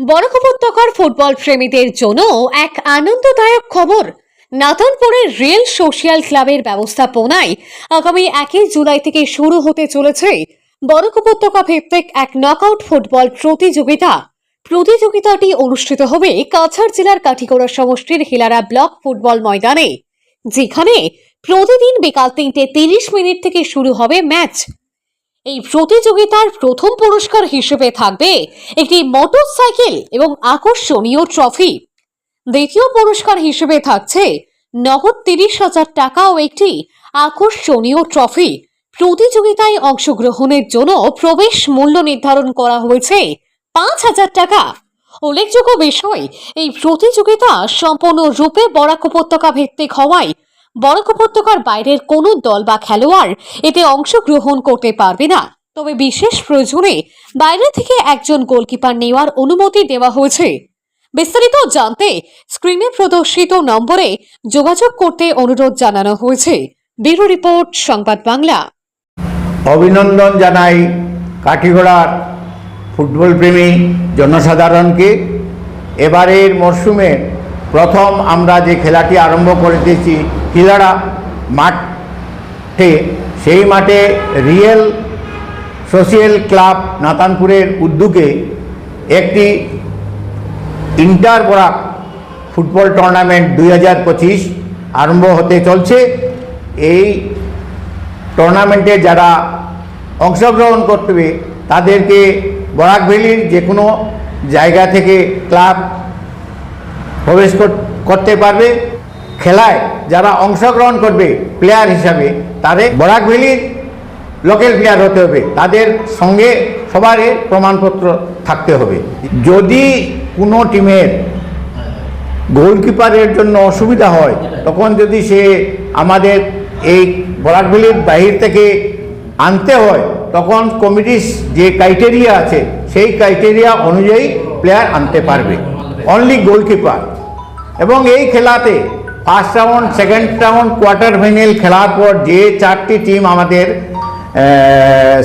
বরাক উপত্যকার ফুটবল প্রেমীদের জন্য এক আনন্দদায়ক খবর। নাতানপুরের রিয়েল সোশিয়াল ক্লাবের ব্যবস্থাপনায় আগামী একই জুলাই থেকে শুরু হতে চলেছে বরাক উপত্যকা ভিত্তিক এক নকআউট ফুটবল প্রতিযোগিতা। প্রতিযোগিতাটি অনুষ্ঠিত হবে কাছাড় জেলার কাঠিগড়া সমষ্টির হিলারা ব্লক ফুটবল ময়দানে। যেখানে প্রতিদিন বিকাল তিনটে তিরিশ মিনিট থেকে শুরু হবে ম্যাচ। এই প্রতিযোগিতার প্রথম পুরস্কার হিসেবে থাকবে একটি মোটরসাইকেল এবং আকর্ষণীয় ট্রফি। দ্বিতীয় পুরস্কার হিসেবে থাকছে নগদ তিরিশ হাজার টাকা ও একটি আকর্ষণীয় ট্রফি। প্রতিযোগিতায় অংশগ্রহণের জন্য প্রবেশ মূল্য নির্ধারণ করা হয়েছে পাঁচ হাজার টাকা। উল্লেখযোগ্য বিষয়, এই প্রতিযোগিতা সম্পূর্ণরূপে বরাক উপত্যকা ভিত্তিক হওয়ায় বরাক উপত্যকার বাইরের কোনো দল বা খেলোয়াড় এতে অংশগ্রহণ করতে পারবে না। তবে বিশেষ প্রয়োজনে বাইরে থেকে একজন গোলকিপার নেওয়ার অনুমতি দেওয়া হয়েছে। বিস্তারিত জানতে স্ক্রিনে প্রদর্শিত নম্বরে যোগাযোগ করতে অনুরোধ জানানো হয়েছে। ব্যুরো রিপোর্ট, সংবাদ বাংলা। অভিনন্দন জানাই কাঠিগড়ার ফুটবল প্রেমী জনসাধারণকে। এবারের মরশুমে প্রথম আমরা যে খেলাটি আরম্ভ করেছি হিলাড়া মাঠে, সেই মাঠে রিয়েল সোশিয়াল ক্লাব নাতানপুরের উদ্যোগে একটি ইন্টার বরাক ফুটবল টুর্নামেন্ট দুই হাজার পঁচিশ আরম্ভ হতে চলছে। এই টুর্নামেন্টে যারা অংশগ্রহণ করবে, তাদেরকে বরাক ভ্যালির যে কোনো জায়গা থেকে ক্লাব প্রবেশ কর- করতে পারবে। খেলায় যারা অংশগ্রহণ করবে প্লেয়ার হিসাবে, তাদের বরাক ভ্যালির লোকাল প্লেয়ার হতে হবে। তাদের সঙ্গে সবারই প্রমাণপত্র থাকতে হবে। যদি কোনো টিমের গোলকিপারের জন্য অসুবিধা হয়, তখন যদি সে আমাদের এই বরাকভ্যালির বাহির থেকে আনতে হয়, তখন কমিটির যে ক্রাইটেরিয়া আছে, সেই ক্রাইটেরিয়া অনুযায়ী প্লেয়ার আনতে পারবে। অনলি গোলকিপার এবং এই খেলাতে first round second round quarter final খেলার পর যে চারটি টিম আমাদের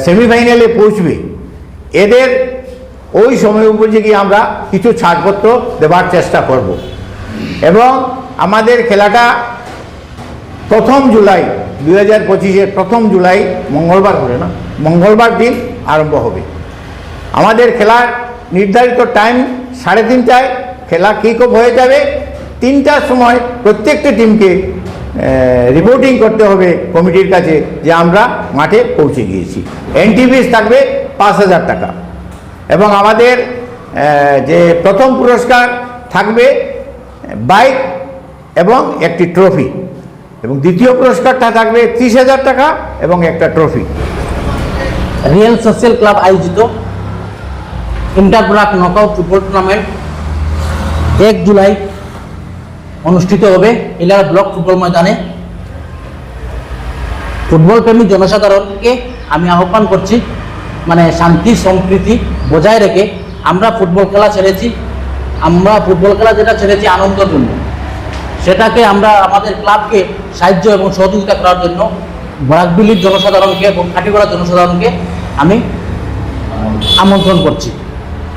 সেমিফাইনালে পৌঁছবে, এদের ওই সময় উপযোগী আমরা কিছু ছাড়পত্র দেওয়ার চেষ্টা করব। এবং আমাদের খেলাটা প্রথম জুলাই, দুই হাজার পঁচিশের প্রথম জুলাই, মঙ্গলবার করে না, মঙ্গলবার দিন আরম্ভ হবে। আমাদের খেলার নির্ধারিত টাইম সাড়ে তিনটায় খেলা কিক অফ হয়ে যাবে। তিনটার সময় প্রত্যেকটি টিমকে রিপোর্টিং করতে হবে কমিটির কাছে যে আমরা মাঠে পৌঁছে গিয়েছি। এনটিভিস থাকবে পাঁচ হাজার টাকা। এবং আমাদের যে প্রথম পুরস্কার থাকবে, বাইক এবং একটি ট্রফি এবং দ্বিতীয় পুরস্কারটা থাকবে ত্রিশ হাজার টাকা এবং একটা ট্রফি রিয়েল সোশ্যাল ক্লাব আয়োজিত ইন্টার ব্রাক নকআউট ফুটবল টুর্নামেন্ট এক জুলাই অনুষ্ঠিত হবে ইলার ব্লক ফুটবল ময়দানে। ফুটবল প্রেমী জনসাধারণকে আমি আহ্বান করছি মানে শান্তি, সম্প্রীতি বজায় রেখে আমরা ফুটবল খেলা ছেড়েছি, আমরা ফুটবল খেলা যেটা ছেড়েছি আনন্দের জন্য সেটাকে আমরা আমাদের ক্লাবকে সাহায্য এবং সহযোগিতা করার জন্য বরাকবিলির জনসাধারণকে এবং কাটিগড়ার জনসাধারণকে আমি আমন্ত্রণ করছি।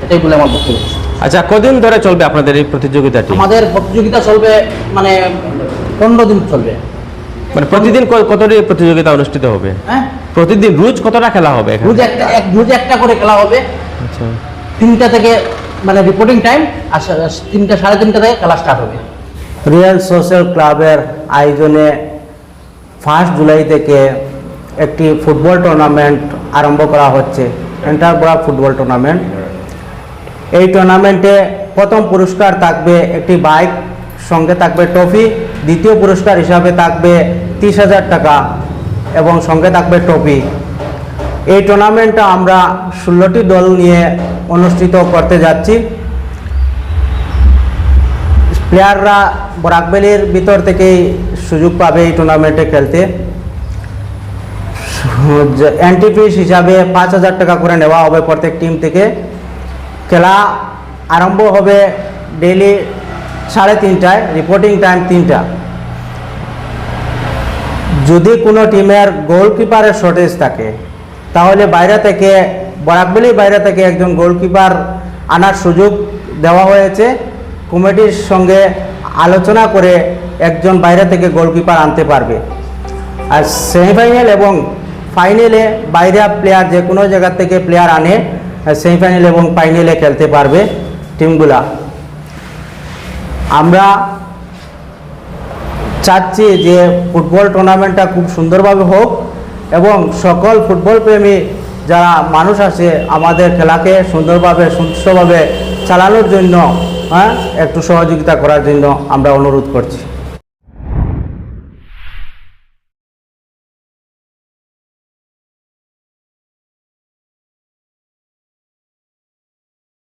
এটাই বলে আমার বক্তব্য। আচ্ছা কদিন ধরে চলবে আপনাদের এই প্রতিযোগিতাটি? আমাদের প্রতিযোগিতা চলবে মানে পনেরো দিন চলবে। মানে প্রতিদিন কতটি প্রতিযোগিতা অনুষ্ঠিত হবে? হ্যাঁ? প্রতিদিন রোজ কতটা খেলা হবে? রোজ একটা এক রোজ একটা করে খেলা হবে। আচ্ছা। তিনটা থেকে মানে রিপোর্টিং টাইম আর তিনটা সাড়ে তিনটা থেকে খেলা স্টার্ট হবে। রিয়েল সোশ্যাল ক্লাবের আয়োজনে ফার্স্ট জুলাই থেকে একটি ফুটবল টুর্নামেন্ট আরম্ভ করা হচ্ছে। এন্টারব্রা ফুটবল টুর্নামেন্ট এই টুর্নামেন্টে প্রথম পুরস্কার থাকবে একটি বাইক সঙ্গে থাকবে ট্রফি দ্বিতীয় পুরস্কার হিসাবে থাকবে তিরিশ হাজার টাকা এবং সঙ্গে থাকবে ট্রফি এই টুর্নামেন্টটা আমরা ষোলোটি দল নিয়ে অনুষ্ঠিত করতে যাচ্ছি। প্লেয়াররা বরাকবেলির ভিতর থেকেই সুযোগ পাবে এই টুর্নামেন্টে খেলতে। এন্ট্রি ফিস হিসাবে পাঁচ হাজার টাকা করে নেওয়া হবে প্রত্যেক টিম থেকে। খেলা আরম্ভ হবে ডেইলি সাড়ে তিনটায় রিপোর্টিং টাইম তিনটা। যদি কোনো টিমের গোলকিপারের শর্টেজ থাকে, তাহলে বাইরে থেকে বরাকবেলি বাইরে থেকে একজন গোলকিপার আনার সুযোগ দেওয়া হয়েছে। কমিটির সঙ্গে আলোচনা করে একজন বাইরে থেকে গোলকিপার আনতে পারবে। আর সেমিফাইনাল এবং ফাইনালে বাইরে প্লেয়ার যে কোনো জায়গা থেকে প্লেয়ার আনে সেমিফাইনাল এবং ফাইনালে খেলতে পারবে টিমগুলা আমরা চাচ্ছি যে ফুটবল টুর্নামেন্টটা খুব সুন্দরভাবে হোক এবং সকল ফুটবল প্রেমী যারা মানুষ আছে আমাদের খেলাকে সুন্দরভাবে সুস্থভাবে চালানোর জন্য হ্যাঁ একটু সহযোগিতা করার জন্য আমরা অনুরোধ করছি।